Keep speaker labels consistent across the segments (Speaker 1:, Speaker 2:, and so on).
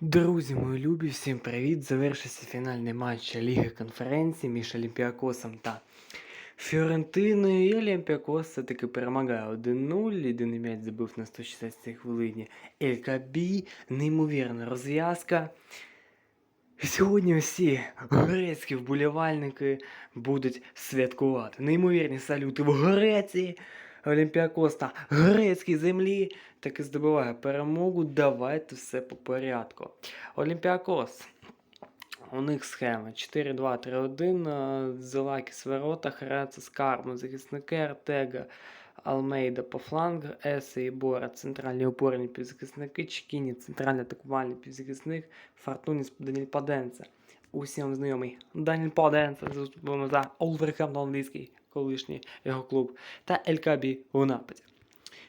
Speaker 1: Друзі, мої любі, всім привіт! Завершився фінальний матч Ліги конференції між Олімпіакосом та Фіорентиною. І Олімпіакос все-таки перемагає 1-0. Єдиний м'яч забив на 160 хвилині Ель Неймовірна розв'язка. Сьогодні всі грецькі вболівальники будуть святкувати. Неймовірні салюти в Греції. Олімпіакос на грецькій землі таки здобуває перемогу. Давайте все по порядку. Олімпіакос. У них схема 4-2-3-1. Зелакіс в воротах, Рацис, Кармо, захисники, Артега, Алмейда по флангах, Есе і Бора, центральні опорні півзахисники, Чекіні, центральний атакувальний півзахисник, Фортуніс, Даніль Паденце. Усім знайомий Даніль Паденце, заступимо за Олверхемптон англійський, колишній його клуб, та Елькабі у нападі.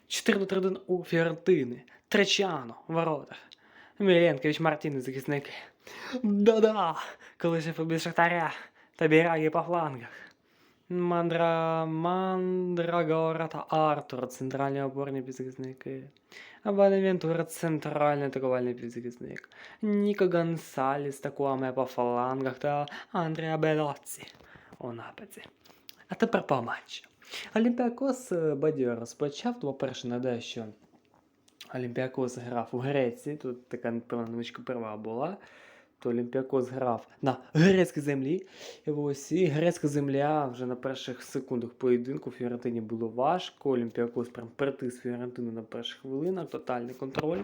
Speaker 1: 4-3-1 у Фіорентини, Тречано в воротах, Міленкович Мартіни захисники. Да-да, колишній футбіл Шахтаря та Бірагі по флангах. Мандра... Мандрагора та Артур, центральні опорні півзахисники. Бонавентура, центральний атакувальний півзахисник. Ніко Гонсаліс та Куаме по флангах та Андріа Белоці у нападі. А тепер по матчу. Олімпіакос е, бадьоро розпочав, то, по-перше, нагадаю, що Олімпіакос грав у Греції, тут така невеличка перевага була. То Олімпіакос грав на грецькій землі. І ось і грецька земля вже на перших секундах поєдинку Фіорентині було важко. Олімпіакос прям притис Фіорентину на перших хвилинах, тотальний контроль.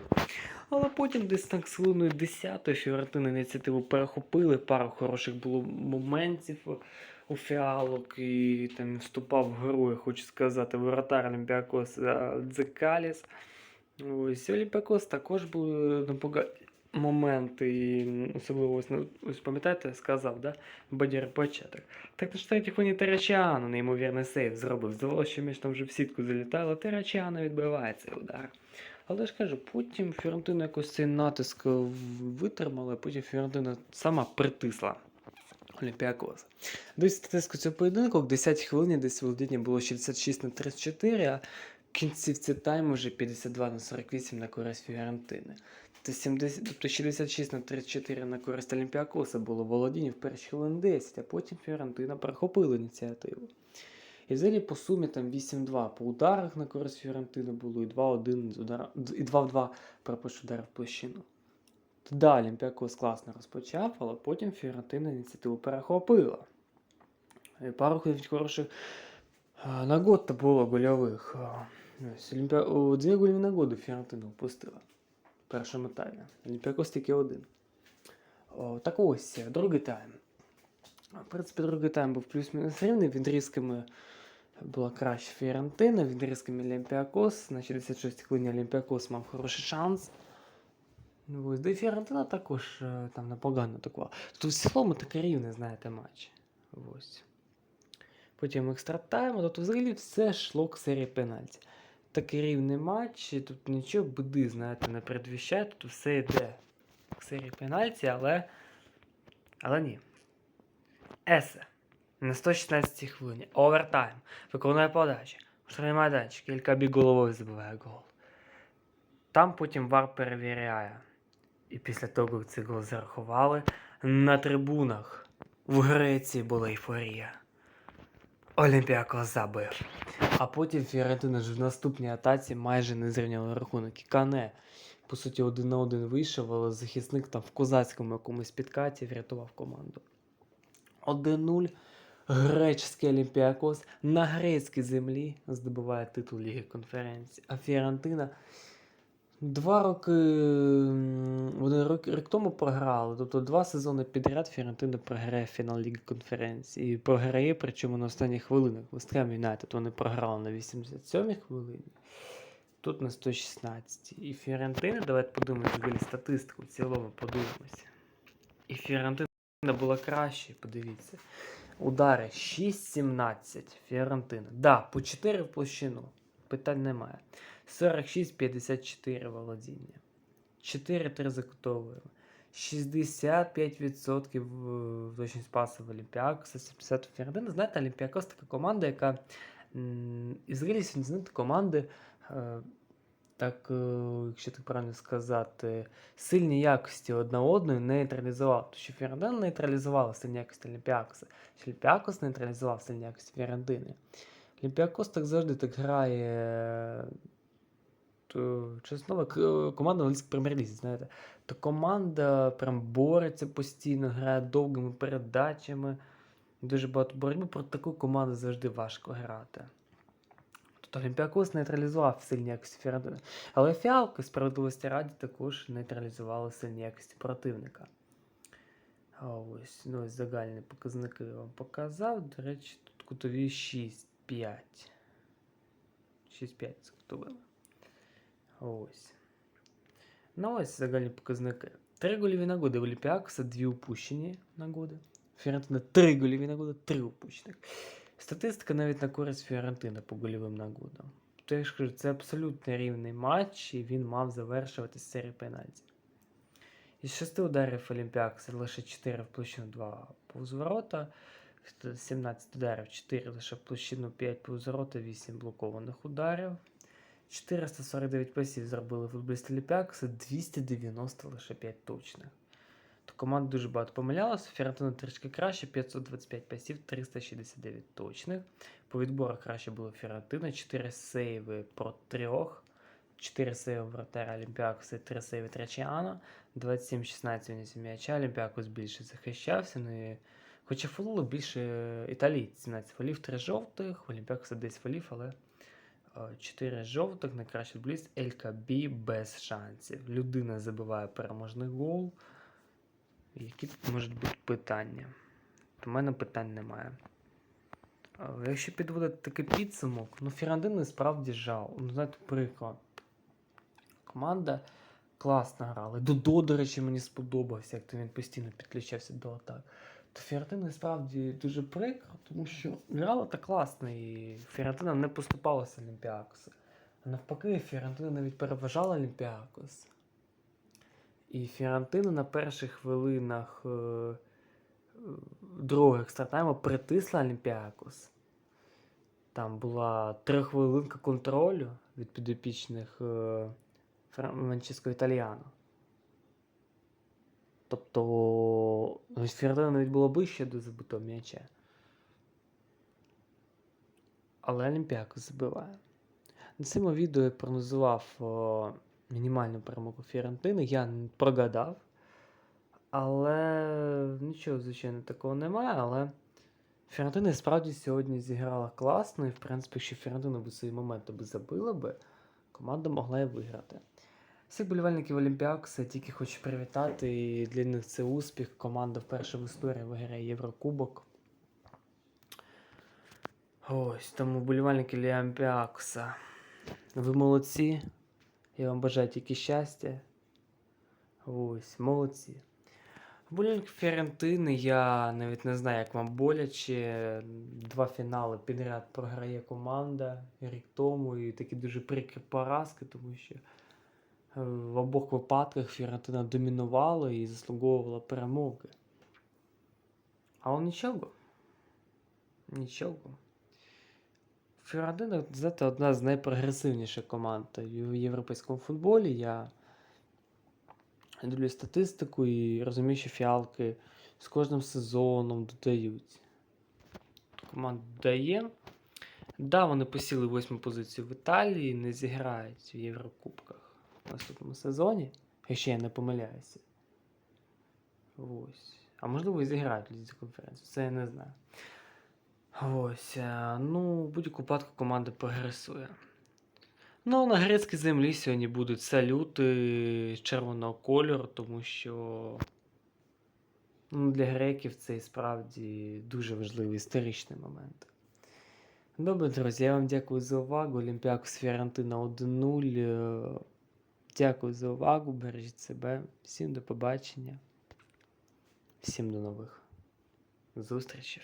Speaker 1: Але потім десь так з хвилиною 10 Фіорентина ініціативу перехопили, пару хороших було моментів у фіалок і там вступав в гру, я хочу сказати, воротар Олімпіакос е, Дзекаліс. Ось Олімпіакос також були непогані моменти, і особливо ось, ну, ось пам'ятаєте, я сказав, да? Бадір початок. Так на штаті фоні Терачану неймовірний сейв зробив. Здавалося, що м'яч там вже в сітку залітає, але Терачану відбиває цей удар. Але ж кажу, потім Фіорентина якось цей натиск витримала, потім Фіорентина сама притисла Олімпіакос. Десь статистику цього поєдинку, в 10 хвилині десь володіння було 66 на 34, а в кінцівці тайму вже 52 на 48 на користь Фіорентини. Тобто, 70, тобто 66 на 34 на користь Олімпіакоса було володіння в перші хвилин 10, а потім Фіорентина перехопила ініціативу. І взагалі по сумі там 8-2 по ударах на користь Фіорентини було і 2-1 з удара, і 2-2 перепишу удар в площину. Да, Олімпіакос класно розпочав, але потім Фіорентина ініціативу перехопила. І пару хороших а, нагод то було гольових. А, Ось, Олімпіа... о, Дві гольові нагоди Фіорентина впустила першому таймі. Олімпіакос тільки один. О, так ось, другий тайм. В принципі, другий тайм був плюс-мінус рівний. Відрізками була краще Фіорентина, відрізками Олімпіакос. На 66 хвилині Олімпіакос мав хороший шанс. Ось, де Фіорентина також е, там непогано атакувала. Тут в цілому таке рівне, знаєте, матч. Ось. Потім екстра тайм, тобто взагалі все йшло к серії пенальті. Такий рівний матч, тут нічого біди, знаєте, не передвіщає, тут все йде к серії пенальті, але. Але ні. Есе. На 116 хвилині. Овертайм. Виконує подачі. Штрафний майданчик. Кілька біг головою забиває гол. Там потім вар перевіряє. І після того, як цей гол зарахували, на трибунах в Греції була ейфорія. Олімпіакос забив. А потім Фіорентина ж в наступній атаці майже не зрівняла рахунок. І Кане, по суті, один на один вийшов, але захисник там в козацькому якомусь підкаті врятував команду. 1-0. Греческий Олімпіакос на грецькій землі здобуває титул Ліги конференції. А Фіорентина два роки. Вони рік, рік тому програли. Тобто два сезони підряд Фіорентина програє фінал Ліги конференції. І програє, причому на останніх хвилинах. Вестхем Юнайтед вони програли на 87-й хвилині. Тут на 116. І Фіорентина, давайте подивимося взагалі статистику в цілому подивимося. І Фіорентина була краще, подивіться. Удари 6-17 Фіорентина. Да, по 4 в площину. Питань немає. 46-54 володіння. 4-3 закутовуємо. 65% точність в Олімпіакоса, 70 у Фіорентина. Знаєте, Олімпіакос така команда, яка і сьогодні знаєте, команди. Е, так, е, якщо так правильно сказати, сильні якості одна одної нейтралізував. Тому що Фіорентина нейтралізувала сильні якості Олімпіакоса, Олімпіакос нейтралізував сильні якості Фіорентини. Олімпіакос так завжди так грає. То, чесно, команда англійській прем'єр-лізі, знаєте. То команда прям бореться постійно, грає довгими передачами. Дуже багато боротьби. Проти таку команду завжди важко грати. Тобто Олімпіакос нейтралізував сильні якості Фіорентини. Але фіалки справедливості раді також нейтралізували сильні якості противника. А ось, ну, ось загальні показники я вам показав. До речі, тут кутові 6-5. 6-5 це кутовими. Ось. Ну ось загальні показники. Три гольові нагоди в Олімпіакоса, дві упущені нагоди. Фіорентина три гольові нагоди, три упущених. Статистика навіть на користь Фіорентини по гольовим нагодам. Ж кажу, це абсолютно рівний матч, і він мав завершувати з серії пенальтів. Із шести ударів Олімпіакса лише 4 в площину 2 повз ворота, 17 ударів, 4 лише в площину 5 повз ворота, 8 блокованих ударів. 449 пасів зробили футболісти Олімпіакса, 290 лише 5 точних. То команда дуже багато помилялася. Фіорентина трішки краще, 525 пасів, 369 точних. По відборах краще було Фіорентина, 4 сейви про 3, 4 сейви вратаря Олімпіакса і 3 сейви Трачіана, 27-16 виніс м'яча, Олімпіакос більше захищався. Ну. Хоча фолили більше італійці, 17 фолів, 3 жовтих, в Олімпіакоса 10 фолів, але 4 жовтих, найкращий футболіст Ель Кабі без шансів. Людина забиває переможний гол. Які тут можуть бути питання? У мене питань немає. Якщо підводити такий підсумок, ну Фірандини справді жал. Ну, знаєте, приклад. Команда класно грала. Додо, до речі, мені сподобався, як то він постійно підключався до атак. То Фіорентина справді дуже прикро, тому що грала так класно, і Фіорентина не поступалася Олімпіакосу. А навпаки, Фіорентина навіть переважала Олімпіакос. І Фіорентина на перших хвилинах е, е, другого притисла Олімпіакос. Там була три хвилинка контролю від підопічних е, Фра- Манческо Італіано. Тобто Фіорентина навіть було ближче до забитого м'яча. Але Олімпіакос забиває. На цьому відео я прогнозував о, мінімальну перемогу Фіорентини. Я прогадав. Але нічого, звичайно, такого немає. Але Фіорентина справді сьогодні зіграла класно. І, в принципі, якщо Фіорентина би свої моменти би забила би, команда могла і виграти. Всіх болівальників Олімпіакса тільки хочу привітати. І для них це успіх. Команда вперше в історії виграє Єврокубок. Ось, тому болівальники Олімпіакса. Ви молодці. Я вам бажаю тільки щастя. Ось, молодці. Болівальник Фіорентини, я навіть не знаю, як вам боляче. Два фінали підряд програє команда рік тому, і такі дуже прикрі поразки, тому що в обох випадках Фіорентина домінувала і заслуговувала перемоги. Але нічого. Нічого. Фіорентина, знаєте, одна з найпрогресивніших команд в європейському футболі. Я дивлюсь статистику і розумію, що фіалки з кожним сезоном додають. Команда додає. Да, вони посіли восьму позицію в Італії, не зіграють в Єврокубках в наступному сезоні, якщо я не помиляюся. Ось. А можливо і зіграють лізі конференцію, це я не знаю. Ось. е, Ну, в будь-яку випадку команда прогресує. Ну, на грецькій землі сьогодні будуть салюти червоного кольору, тому що ну, для греків це і справді дуже важливий історичний момент. Добре, друзі, я вам дякую за увагу. Олімпіакос Фіорентина 1-0. Дякую за увагу. Бережіть себе. Всім до побачення. Всім до нових зустрічей.